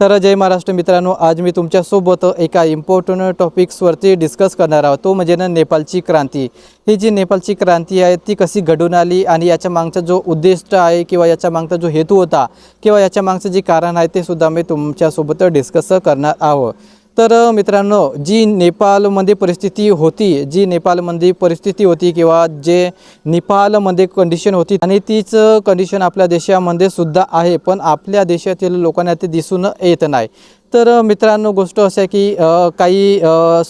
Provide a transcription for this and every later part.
तर जय महाराष्ट्र मित्रांनो आज मी तुमच्यासोबत एका इम्पॉर्टंट टॉपिक्सवरती डिस्कस करणार आहोत. तो म्हणजे ना नेपाळची क्रांती. ही जी नेपाळची क्रांती आहे ती कशी घडून आली आणि याच्या मागचा जो उद्दिष्ट आहे किंवा याच्या मागचा जो हेतू होता किंवा याच्या मागचं जे कारण आहे ते सुद्धा मी तुमच्यासोबत डिस्कस करणार आहोत. तर मित्रांनो जी नेपाळमध्ये परिस्थिती होती जी नेपाळमध्ये परिस्थिती होती किंवा जे नेपाळमध्ये कंडिशन होती आणि तीच कंडिशन आपल्या देशामध्ये सुद्धा आहे पण आपल्या देशातील लोकांना ते दिसून येत नाही. तर मित्रांनो गोष्ट अशी आहे की काही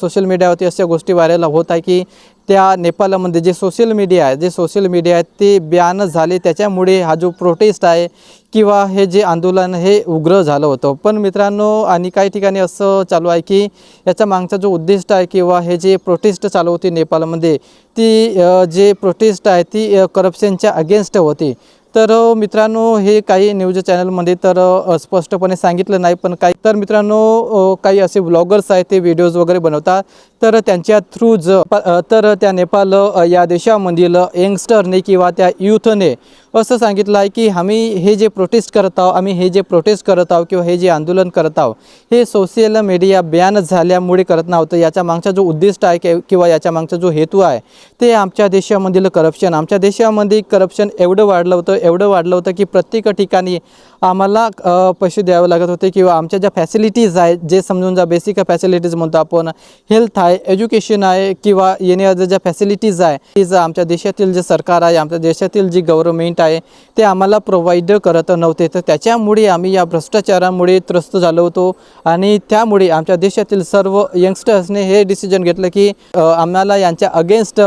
सोशल मीडियावरती अशा गोष्टी व्हायरल होत आहे की त्या नेपाळमध्ये जे सोशल मीडिया आहे जे सोशल मीडिया आहे ते बॅन झाले. त्याच्यामुळे हा जो प्रोटेस्ट आहे किंवा हे जे आंदोलन हे उग्र झालं होतं. पण मित्रांनो आणि काही ठिकाणी असं चालू आहे की याचा मागचा जो उद्दिष्ट आहे किंवा हे जे प्रोटेस्ट चालू होती नेपाळमध्ये ती जे प्रोटेस्ट आहे ती करप्शनच्या अगेन्स्ट होती. तर मित्रांनो हे काही न्यूज चॅनलमध्ये तर स्पष्टपणे सांगितलं नाही पण काही तर मित्रांनो काही असे ब्लॉगर्स आहेत ते व्हिडिओज वगैरे बनवतात. तर त्यांच्या थ्रू ज प- तर त्या नेपाळ या देशामधील यंगस्टरने किंवा त्या यूथने असं सांगितलं आहे की आम्ही हे जे प्रोटेस्ट करत आहोत आम्ही हे जे प्रोटेस्ट करत आहोत किंवा हे जे आंदोलन करत आहोत हे सोशल मीडिया बॅन झाल्यामुळे करत नव्हतं. याच्या मागचा जो उद्दिष्ट आहे किंवा याच्या मागचा जो हेतू आहे ते आमच्या देशामधील करप्शन आमच्या देशामध्ये करप्शन एवढं वाढलं होतं एवढं वाढलं होतं की प्रत्येक ठिकाणी आम्हाला पैसे द्यावे लागत होते किंवा आमच्या ज्या फॅसिलिटीज आहेत जे समजून जा बेसिक फॅसिलिटीज म्हणतो आपण हेल्थ आहे एज्युकेशन आहे किंवा येणे ज्या फॅसिलिटीज आहे तीज आमच्या देशातील जे सरकार आहे आमच्या देशातील जी गव्हर्नमेंट आहे ते आम्हाला प्रोव्हाइड करत नव्हते. तर त्याच्यामुळे आम्ही या भ्रष्टाचारामुळे त्रस्त झालो होतो आणि त्यामुळे आमच्या देशातील सर्व यंगस्टर्सने हे डिसिजन घेतलं की आम्हाला यांच्या अगेन्स्ट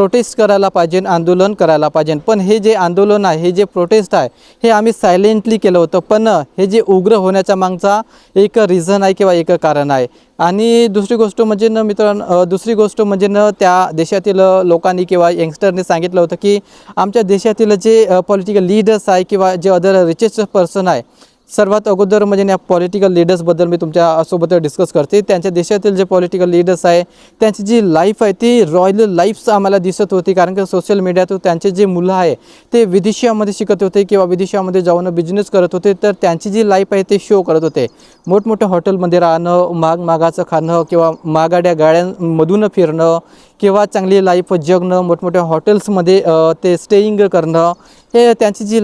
प्रोटेस्ट करायला पाहिजे आंदोलन करायला पाहिजे. पण हे जे आंदोलन आहे हे जे प्रोटेस्ट आहे हे आम्ही सायलेंटली केलं होतं. पण हे जे उग्र होण्याच्या मागचा एक रिझन आहे किंवा एक कारण आहे. आणि दुसरी गोष्ट म्हणजे न मित्रांनो दुसरी गोष्ट म्हणजे न त्या देशातील लोकांनी किंवा यंगस्टरने सांगितलं होतं की आमच्या देशातील जे पॉलिटिकल लीडर्स आहे किंवा जे अदर रिचेस्ट पर्सन आहे सर्वात अगोदर म्हणजे या पॉलिटिकल लीडर्सबद्दल मी तुमच्यासोबत डिस्कस करते. त्यांच्या देशातील जे पॉलिटिकल लीडर्स आहे त्यांची जी लाईफ आहे ती रॉयल लाईफ्स आम्हाला दिसत होती. कारण की सोशल मीडियातून त्यांचे जे मुलं आहे ते विदेशामध्ये शिकत होते किंवा विदेशामध्ये जाऊन बिझनेस करत होते. तर त्यांची जी लाईफ आहे ते शो करत होते. मोठमोठ्या हॉटेलमध्ये राहणं माग मागाचं खाणं किंवा मागाड्या गाड्यांमधून फिरणं किंवा चांगली लाईफ जगणं मोठमोठ्या हॉटेल्समध्ये ते स्टेईंग करणं हे त्यांची जी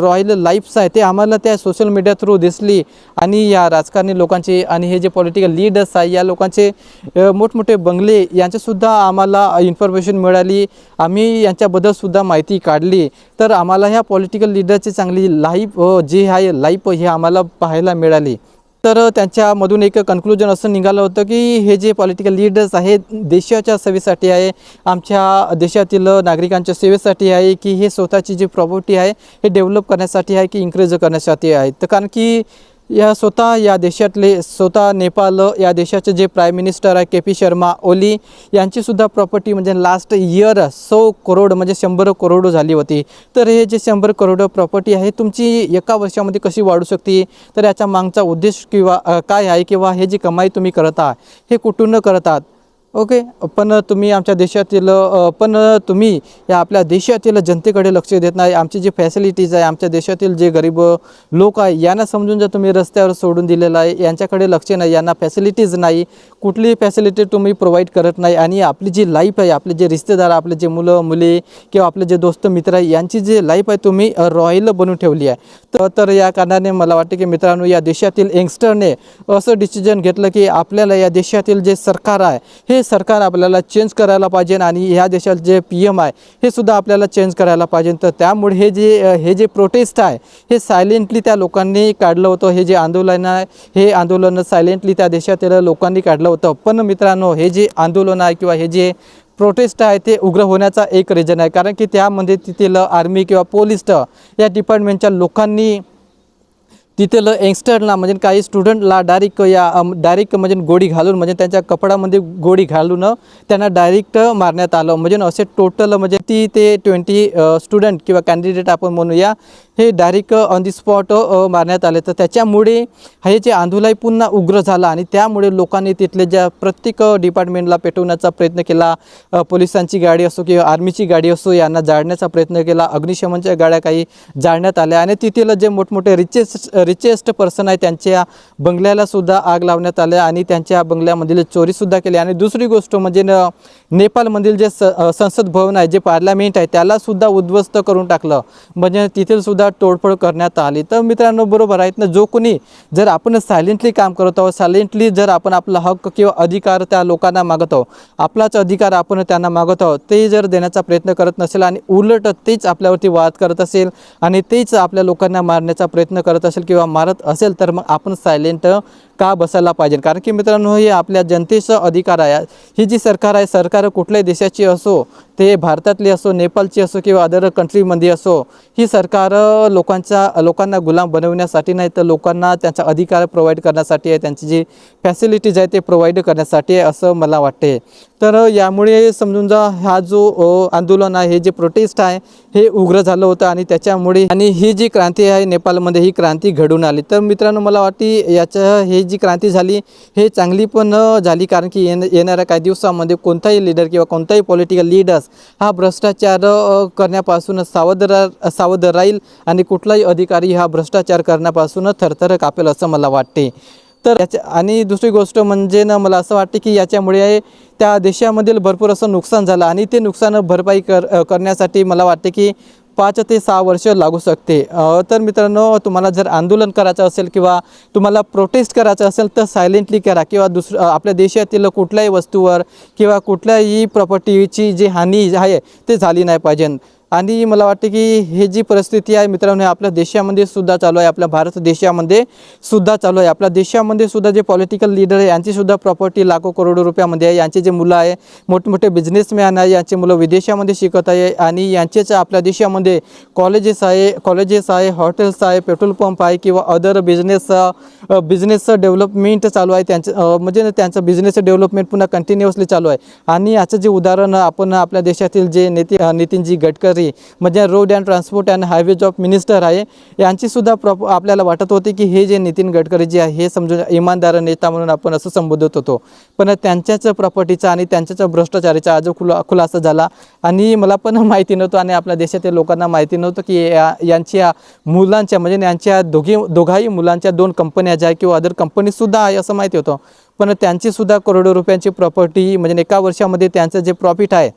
रॉयल लाईफ्स आहे ते आम्हाला त्या सोशल मीडिया थ्रू दिसली. आणि या राजकारणी लोकांचे आणि हे जे पॉलिटिकल लीडर्स आहे या लोकांचे मोठमोठे बंगले यांचेसुद्धा आम्हाला इन्फॉर्मेशन मिळाली. आम्ही यांच्याबद्दलसुद्धा माहिती काढली. तर आम्हाला ह्या पॉलिटिकल लीडरची चांगली लाईफ जी आहे लाईफ हे आम्हाला पाहायला मिळाली. तर त्यांच्यामधून एक कन्क्लुजन असं निघालं होतं की हे जे पॉलिटिकल लीडर्स आहेत देशाच्या सेवेसाठी आहे आमच्या देशातील नागरिकांच्या सेवेसाठी आहे की हे स्वतःची जी प्रॉपर्टी आहे हे डेव्हलप करण्यासाठी आहे की इन्क्रीज करण्यासाठी आहे. तर कारण की या स्वतः या देशातले स्वतः नेपाळ या देशाचे जे प्राईम मिनिस्टर आहे के पी शर्मा ओली यांचीसुद्धा प्रॉपर्टी म्हणजे लास्ट इयर सौ करोड म्हणजे शंभर करोड झाली होती. तर हे जे शंभर करोड प्रॉपर्टी आहे तुमची एका वर्षामध्ये कशी वाढू शकते? तर याच्या मागचा उद्देश किंवा काय आहे किंवा हे जी कमाई तुम्ही करत आहात हे कुठून करत आहात? ओके पण तुम्ही आमच्या देशातील पण तुम्ही या आपल्या देशातील जनतेकडे लक्ष देत नाही. आमची जी फॅसिलिटीज आहे आमच्या देशातील जे गरीब लोक आहे यांना समजून जर तुम्ही रस्त्यावर सोडून दिलेलं आहे यांच्याकडे लक्ष नाही यांना फॅसिलिटीज नाही कुठलीही फॅसिलिटी तुम्ही प्रोव्हाइड करत नाही. आणि आपली जी लाईफ आहे आपले जे रिश्तेदार आपले जे मुलं मुली किंवा आपले जे दोस्त मित्र आहे यांची जी लाईफ आहे तुम्ही रॉयल बनवून ठेवली आहे. तर तर या कारणाने मला वाटते की मित्रांनो या देशातील यंगस्टरने असं डिसिजन घेतलं की आपल्याला या देशातील जे सरकार आहे हे सरकार आपल्याला चेंज करायला पाहिजे आणि ह्या देशात जे पी एम आहे हे सुद्धा आपल्याला चेंज करायला पाहिजे. तर त्यामुळे हे जे हे जे प्रोटेस्ट आहे हे सायलेंटली त्या लोकांनी काढलं होतं. हे जे आंदोलन आहे हे आंदोलन सायलेंटली त्या देशातील लोकांनी काढलं होतं. पण मित्रांनो हे जे आंदोलन आहे किंवा हे जे प्रोटेस्ट आहे ते उग्र होण्याचा एक रिजन आहे. कारण की त्यामध्ये तिथील आर्मी किंवा पोलीस या डिपार्टमेंटच्या लोकांनी तिथलं यंगस्टरला म्हणजे काही स्टुडंटला डायरेक्ट या डायरेक्ट म्हणजे गोळी घालून म्हणजे त्यांच्या कपडामध्ये गोळी घालून त्यांना डायरेक्ट मारण्यात आलं. म्हणजे असे टोटल म्हणजे ती ते ट्वेंटी स्टुडंट किंवा कॅन्डिडेट आपण म्हणूया हे डायरेक्ट ऑन दी स्पॉट मारण्यात आले. तर त्याच्यामुळे हे जे आंदोलन पुन्हा उग्र झालं आणि त्यामुळे लोकांनी तिथले ज्या प्रत्येक डिपार्टमेंटला पेटवण्याचा प्रयत्न केला पोलिसांची गाडी असो किंवा आर्मीची गाडी असो यांना जाळण्याचा प्रयत्न केला अग्निशमनच्या गाड्या काही जाळण्यात आल्या आणि तिथील जे मोठमोठे रिचेस रिचेस्ट पर्सन आहे. त्यांच्या बंगल्याला सुद्धा आग लावण्यात आल्या आणि त्यांच्या बंगल्यामधील चोरीसुद्धा केली. आणि दुसरी गोष्ट म्हणजे न नेपाळमधील जे स संसद भवन आहे जे पार्लमेंट आहे त्यालासुद्धा उद्ध्वस्त करून टाकलं. म्हणजे तिथेसुद्धा तोडफोड करण्यात आली. तर मित्रांनो बरोबर आहेत ना? जो कोणी जर आपण सायलेंटली काम करत आहोत सायलेंटली जर आपण आपला हक्क किंवा अधिकार त्या लोकांना मागत आहोत आपलाच अधिकार आपण त्यांना मागत आहोत ते जर देण्याचा प्रयत्न करत नसेल आणि उलट तेच आपल्यावरती वाद करत असेल आणि तेच आपल्या लोकांना मारण्याचा प्रयत्न करत असेल किंवा किंवा मारत असेल तर मग आपण सायलेंट का बसायला पाहिजे? कारण की मित्रांनो हे आपल्या जनतेचा अधिकार आहे. ही जी सरकार आहे सरकार कुठल्याही देशाची असो ते भारतातली असो नेपाळची असो किंवा अदर कंट्रीमध्ये असो ही सरकार लोकांच्या लोकांना गुलाम बनवण्यासाठी नाही तर लोकांना त्यांचा अधिकार प्रोव्हाइड करण्यासाठी आहे त्यांची जी फॅसिलिटीज आहे ते प्रोव्हाइड करण्यासाठी आहे असं मला वाटते तर यामुळे समजून जा हा जो आंदोलन आहे हे जे प्रोटेस्ट आहे हे उग्र झालं होतं आणि त्याच्यामुळे आणि ही जी क्रांती आहे नेपाळमध्ये ही क्रांती घडून आली. तर मित्रांनो मला वाटते याच्या हे जी क्रांती झाली हे चांगली पण झाली. कारण की येण येणाऱ्या काही दिवसामध्ये कोणताही लीडर किंवा कोणताही पॉलिटिकल लीडर्स हा भ्रष्टाचार करण्यापासून सावध रा सावध राहील आणि कुठलाही अधिकारी हा भ्रष्टाचार करण्यापासून थरथर कापेल असं मला वाटते. तर याच्या आणि दुसरी गोष्ट म्हणजे ना मला असं वाटते की याच्यामुळे त्या देशामधील भरपूर असं नुकसान झालं. आणि ते नुकसान भरपाई कर करण्यासाठी मला वाटते की पाच ते सहा वर्ष लागू शकते. तर मित्रांनो तुम्हाला जर आंदोलन करायचं असेल किंवा तुम्हाला प्रोटेस्ट करायचं असेल तर सायलेंटली करा. किंवा दुसरं आपल्या देशातील कुठल्याही वस्तूवर किंवा कुठल्याही प्रॉपर्टीची जी हानी आहे ते झाली नाही पाहिजे. आणि मला वाटते की हे जी परिस्थिती आहे मित्रांनो हे आपल्या देशामध्ये सुद्धा चालू आहे आपल्या भारत देशामध्ये सुद्धा चालू आहे. आपल्या देशामध्ये सुद्धा जे पॉलिटिकल लीडर आहे यांचीसुद्धा प्रॉपर्टी लाखो करोडो रुपयामध्ये आहे. यांचे जे मुलं आहे मोठमोठे बिझनेसमॅन आहे यांचे मुलं विदेशामध्ये शिकत आहे आणि यांचेच आपल्या देशामध्ये कॉलेजेस आहे कॉलेजेस आहे हॉटेल्स आहे पेट्रोल पंप आहे किंवा अदर बिझनेस बिझनेसचं डेव्हलपमेंट चालू आहे. त्यांचं म्हणजे ना त्यांचं बिझनेस डेव्हलपमेंट पुन्हा कंटिन्युअसली चालू आहे. आणि याचं जे उदाहरण आपण आपल्या देशातील जे नेते नितीनजी गडकरी म्हणजे road and transport and highways of minister आहे यांचीसुद्धा प्रॉप आपल्याला वाटत होते की हे जे नितीन गडकरी जे आहे हे समजून इमानदार नेता म्हणून आपण असं संबोधत होतो. पण त्यांच्याच प्रॉपर्टीचा आणि त्यांच्याच भ्रष्टाचाराचा आज खुला खुलासा झाला. आणि मला पण माहिती नव्हतं आणि आपल्या देशातील लोकांना माहिती नव्हतं की या यांच्या मुलांच्या म्हणजे यांच्या दोघी दोघाही मुलांच्या दोन कंपन्या ज्या किंवा अदर कंपनीसुद्धा आहे असं माहिती होतं. पण त्यांचीसुद्धा करोडो रुपयांची प्रॉपर्टी म्हणजे एका वर्षामध्ये त्यांचं जे प्रॉफिट आहे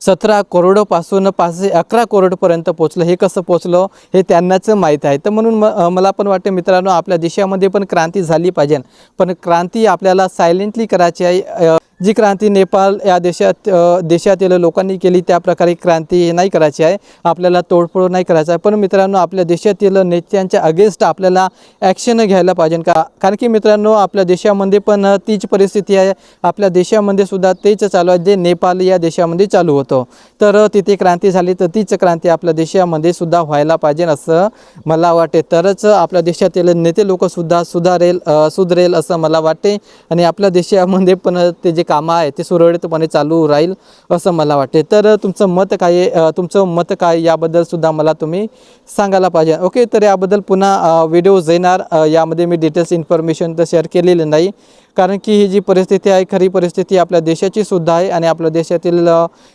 सतरा करोडपासून पाचशे अकरा करोडपर्यंत पोचलं हे कसं पोचलं हे त्यांनाच माहीत आहे. तर म्हणून म मला पण वाटतं मित्रांनो आपल्या देशामध्ये पण क्रांती झाली पाहिजे. पण क्रांती आपल्याला सायलेंटली करायची आहे. जी क्रांती नेपाळ या देशात देशातील लोकांनी केली त्या प्रकारे क्रांती नाही करायची आहे. आपल्याला तोडफोड नाही करायचं आहे. पण मित्रांनो आपल्या देशातील नेत्यांच्या अगेन्स्ट आपल्याला ॲक्शन घ्यायला पाहिजे का? कारण की मित्रांनो आपल्या देशामध्ये पण तीच परिस्थिती आहे. आपल्या देशामध्ये सुद्धा तेच चालू आहे जे नेपाळ या देशामध्ये चालू होतं. तर तिथे क्रांती झाली तर तीच क्रांती आपल्या देशामध्ये सुद्धा व्हायला पाहिजे असं मला वाटते. तरच आपल्या देशातील नेते लोकसुद्धा सुधारेल सुधरेल असं मला वाटते. आणि आपल्या देशामध्ये पण ते जे कामं आहे ते सुरळीतपणे चालू राहील असं मला वाटते तर तुमचं मत काय आहे? तुमचं मत काय याबद्दल सुद्धा मला तुम्ही सांगायला पाहिजे. ओके तर याबद्दल पुन्हा व्हिडिओज येणार यामध्ये मी डिटेल्स इन्फॉर्मेशन तर शेअर केलेली नाही. कारण की ही जी परिस्थिती आहे खरी परिस्थिती आपल्या देशाची सुद्धा आहे आणि आपल्या देशातील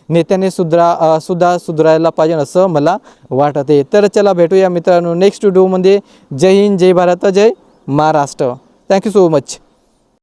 नेत्याने सुधरा सुद्धा सुधारायला पाहिजे असं मला वाटत आहे तर चला भेटूया मित्रांनो नेक्स्ट व्हिडिओमध्ये जय हिंद जय भारत जय Maharashtra. Thank you so much